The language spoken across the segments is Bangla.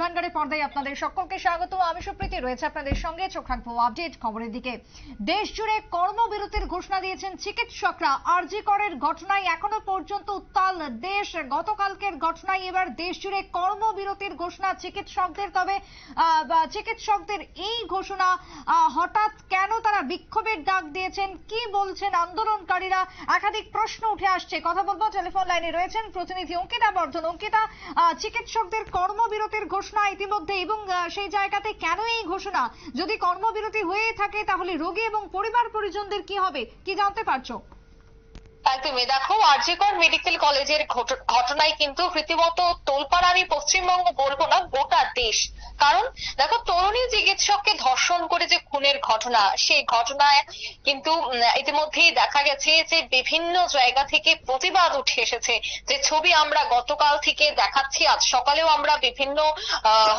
ভান্ডারে পর্দায় আপনাদের সকলকে স্বাগত। আমি সুপ্রীতি, রয়েছে আপনাদের সঙ্গে চোখ আপডেট খবরের দিকে। দেশ জুড়ে কর্মবিরতির ঘোষণা দিয়েছেন চিকিৎসকরা। আরজি করের ঘটনায় এখনও পর্যন্ত উত্তাল দেশ। গতকালকের ঘটনায় এবার দেশ জুড়ে কর্মবিরতির ঘোষণা চিকিৎসকদের। তবে চিকিৎসকদের এই ঘোষণা হঠাৎ কেন তারা বিক্ষোভের ডাক দিয়েছেন? কি বলছেন আন্দোলনকারীরা? একাধিক প্রশ্ন উঠে আসছে। কথা বলব, টেলিফোন লাইনে রয়েছেন প্রতিনিধি অঙ্কিতা বর্ধন। অঙ্কিতা চিকিৎসকদের কর্মবিরতির ঘোষণা ইতিমধ্যে, এবং সেই জায়গাতে কেন এই ঘোষণা? যদি কর্মবিরতি হয়ে থাকে, তাহলে রোগী এবং পরিবার পরিজনদের কি হবে? কি জানতে পারছ? একদমই। দেখো, আরজিকর মেডিকেল কলেজের ঘটনায় কিন্তু রীতিমতো তোলপাড় আমি পশ্চিমবঙ্গ বলব না, গোটা দেশ। কারণ, দেখো, তরুণী চিকিৎসককে ধর্ষণ করে যে খুনের ঘটনা, সেই ঘটনায় কিন্তু ইতিমধ্যেই দেখা গেছে যে বিভিন্ন জায়গা থেকে প্রতিবাদ উঠে এসেছে যে ছবি আমরা গতকাল থেকে দেখাচ্ছি, আজ সকালেও আমরা বিভিন্ন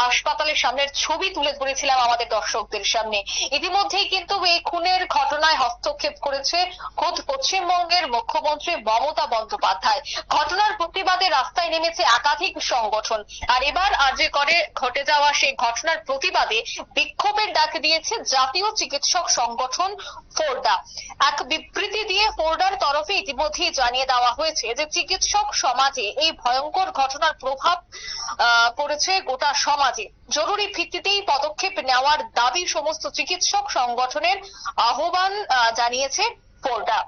হাসপাতালের সামনের ছবি তুলে ধরেছিলাম আমাদের দর্শকদের সামনে। ইতিমধ্যেই কিন্তু এই খুনের ঘটনায় হস্তক্ষেপ করেছে খোদ পশ্চিমবঙ্গের মুখ্যমন্ত্রী মমতা বন্দ্যোপাধ্যায়। ঘটনার প্রতিবাদে রাস্তায় নেমেছে একাধিক সংগঠন। আর এবার আর্যে করে ঘটে যাওয়া সেই ঘটনার প্রতিবাদে বিক্ষোভের ডাক দিয়েছে জাতীয় চিকিৎসক সংগঠন ফোরডা। এক বিবৃতি দিয়ে ফোরডার তরফে ইতিমধ্যেই জানিয়ে দেওয়া হয়েছে যে চিকিৎসক সমাজে এই ভয়ঙ্কর ঘটনার প্রভাব পড়েছে গোটা সমাজে। জরুরি ভিত্তিতেই পদক্ষেপ নেওয়ার দাবি সমস্ত চিকিৎসক সংগঠনের আহ্বান আহ, জানিয়েছে ফোরডা।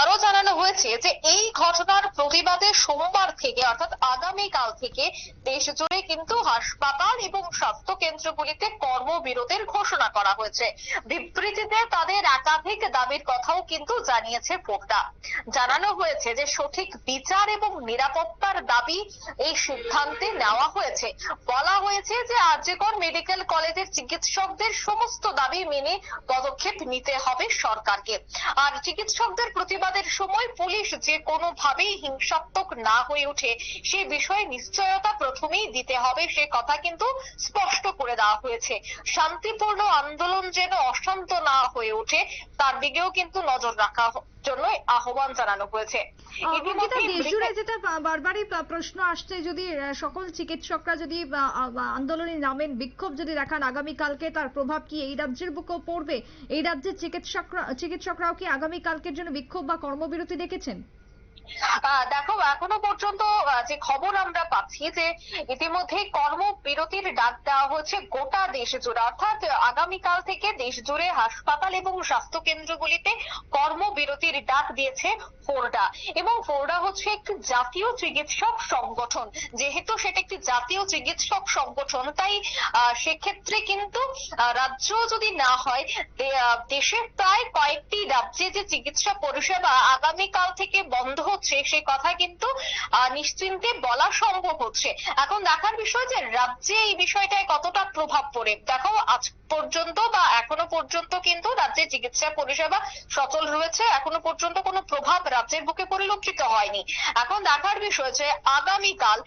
আরও জানানো হয়েছে যে এই ঘটনার প্রতিবাদে সোমবার থেকে, অর্থাৎ আগামীকাল থেকে দেশ জুড়ে কিন্তু হাসপাতাল এবং স্বাস্থ্য কেন্দ্রগুলিতে কর্মবিরতির ঘোষণা করা হয়েছে। বিবৃতিতে তাদের একাধিক দাবির কথাও কিন্তু জানিয়েছে পোকটা জানানো হয়েছে যে সঠিক বিচার এবং নিরাপত্তার দাবি এই সিদ্ধান্তে নেওয়া হয়েছে। বলা হয়েছে যে আর্যকর মেডিকেল কলেজের চিকিৎসকদের সমস্ত দাবি মেনে পদক্ষেপ নিতে হবে সরকারকে। আর চিকিৎসকদের প্রতিবাদের সময় পুলিশ যে কোনো ভাবেই হিংসাত্মক না হয়ে ওঠে, সে বিষয়ে নিশ্চয়তা প্রথমেই দিতে হবে, সে কথা কিন্তু স্পষ্ট করে দেওয়া হয়েছে। শান্তিপূর্ণ আন্দোলন যেন অশান্ত না হয়ে ওঠে, তার দিকেও কিন্তু নজর রাখা জন্য আহ্বান জানানো হয়েছে। যেটা বারবারই প্রশ্ন আসছে যদি সকল চিকিৎসকরা যদি আন্দোলনে নামেন বিক্ষোভ যদি দেখান আগামীকালকে তার প্রভাব কি এই রাজ্যের বুকেও পড়বে? এই রাজ্যের চিকিৎসকরা চিকিৎসকরাও কি আগামীকালকের জন্য বিক্ষোভ বা কর্মবিরতি দেখেছেন? দেখো, এখনও পর্যন্ত যে খবর আমরা পাচ্ছি যে ইতিমধ্যে কর্মবিরতির ডাক দেওয়া হচ্ছে গোটা দেশ জুড়ে অর্থাৎ আগামীকাল থেকে দেশ জুড়ে হাসপাতাল এবং স্বাস্থ্য কেন্দ্রগুলিতে কর্মবিরতির ডাক দিয়েছে ফোরডা। এবং ফোরডা হচ্ছে একটি জাতীয় চিকিৎসক সংগঠন। যেহেতু সেটা একটি জাতীয় চিকিৎসক সংগঠন, তাই সেক্ষেত্রে কিন্তু রাজ্য যদি না হয় দেশের প্রায় কয়েকটি রাজ্যে যে চিকিৎসা পরিষেবা আগামীকাল থেকে বন্ধ হচ্ছে সে কথা কিন্তু নিশ্চিন্তে বলা সম্ভব হচ্ছে। এখন দেখার বিষয় যে রাজ্যে এই বিষয়টায় কতটা প্রভাব পড়ে, দেখো আজ পর্যন্ত বা এখনও পর্যন্ত কিন্তু রাজ্যে চিকিৎসা পরিষেবা সচল রয়েছে। এখনও পর্যন্ত কোনো প্রভাব রাজ্যের বুকে পরিলক্ষিত হয়নি। এখন দেখার বিষয় যে আগামীকাল,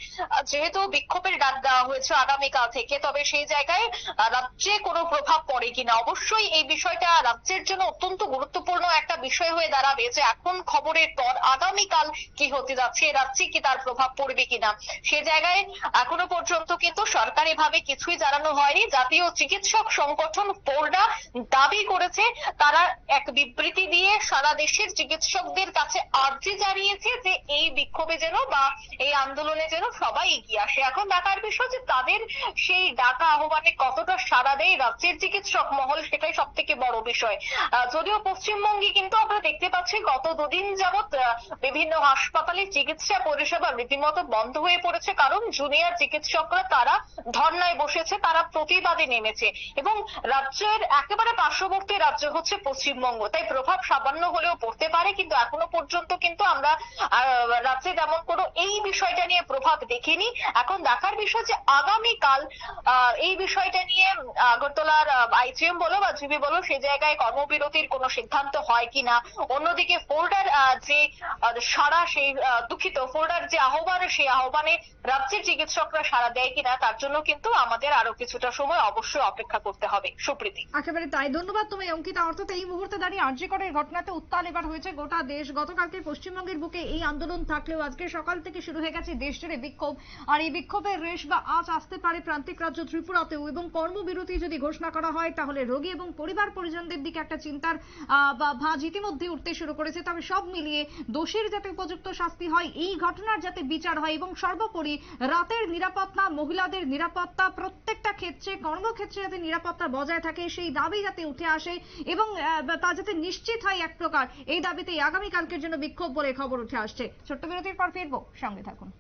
যেহেতু বিক্ষোভের ডাক দেওয়া হয়েছে আগামীকাল থেকে, তবে সেই জায়গায় রাজ্যে কোনো প্রভাব পড়ে কিনা? অবশ্যই এই বিষয়টা রাজ্যের জন্য অত্যন্ত গুরুত্বপূর্ণ একটা বিষয় হয়ে দাঁড়াবে যে এখন খবরের পর আগামীকাল কি হতে যাচ্ছে রাজ্যে কি তার প্রভাব পড়বে কিনা? সে জায়গায় এখনও পর্যন্ত কিন্তু সরকারি ভাবে কিছুই জানানো হয়নি। জাতীয় চিকিৎসক সংগঠন পোর্ডা দাবি করেছে, তারা এক বিবৃতি দিয়ে সারা দেশের চিকিৎসকদের কাছে আর্জি জানিয়েছে যে এই বিক্ষোভে যেন বা এই আন্দোলনে যেন সবাই এগিয়ে আসে। এখন দেখার বিষয় যে তাদের সেই ডাকা আহ্বানে কতটা সাড়া দেয় রাজ্যের চিকিৎসক মহল সেটাই সব থেকে বড় বিষয়। যদিও পশ্চিমবঙ্গে কিন্তু আমরা দেখতে পাচ্ছি গত দুদিন যাবৎ বিভিন্ন হাসপাতালে চিকিৎসা পরিষেবা রীতিমতো বন্ধ হয়ে পড়েছে। কারণ জুনিয়র চিকিৎসকরা তারা ধর্নায় বসেছে, তারা প্রতিবাদে নেমেছে। এবং রাজ্যের একেবারে পার্শ্ববর্তী রাজ্য হচ্ছে পশ্চিমবঙ্গ। তাই প্রভাব সামান্য হলেও পড়তে পারে, কিন্তু এখনও পর্যন্ত কিন্তু আমরা রাজ্যে তেমন কোনো এই বিষয়টা নিয়ে প্রভাব দেখিনি। এখন দেখার বিষয় যে আগামীকাল এই বিষয়টা নিয়ে আগরতলার আইজিএম বলো বা জিবি বলো সেই জায়গায় কর্মবিরতির কোনো সিদ্ধান্ত হয় কিনা? অন্যদিকে ফোল্ডার যে সারা সেই দুঃখিত, ফোল্ডার যে আহ্বান, সেই আহ্বানে রাজ্যের চিকিৎসকরা সাড়া দেয় কিনা, তার জন্য কিন্তু আমাদের আরও কিছুটা সময় অবশ্যই অপেক্ষা করতে হবে, সুপ্রীতি। একেবারে তাই ধন্যবাদ তোমায় অঙ্কিতা। অর্থাৎ এই মুহূর্তে দাঁড়িয়ে আর্যিকরের ঘটনাতে উত্তাল এবার হয়েছে গোটা দেশ। গতকালকে পশ্চিমবঙ্গের বুকে এই আন্দোলন থাকলেও আজকে সকাল থেকে শুরু হয়ে গেছে দেশ জুড়ে বিক্ষোভ। আর এই বিক্ষোভের রেশ বা আজ আসতে পারে প্রান্তিক রাজ্য ত্রিপুরাতেও। এবং কর্মবিরতি যদি ঘোষণা করা হয়, তাহলে রোগী এবং পরিবার পরিজনদের দিকে একটা চিন্তার বা, ভাজ ইতিমধ্যে উঠতে শুরু করেছে। তবে সব মিলিয়ে দোষীর যাতে উপযুক্ত শাস্তি হয়, এই ঘটনার যাতে বিচার হয়, এবং সর্বোপরি রাতের নিরাপত্তা, মহিলাদের নিরাপত্তা, প্রত্যেকটা ক্ষেত্রে, কর্মক্ষেত্রে যাতে নিরাপত্তা বজায় থাকে, সেই দাবি যাতে উঠে আসে এবং তা যাতে নিশ্চিত হয় এক প্রকার, এই দাবিতে আগামীকালকের জন্য বিক্ষোভ বলে খবর উঠে আসছে। ছোট্ট বিরতির পর ফিরবো, সঙ্গে থাকুন।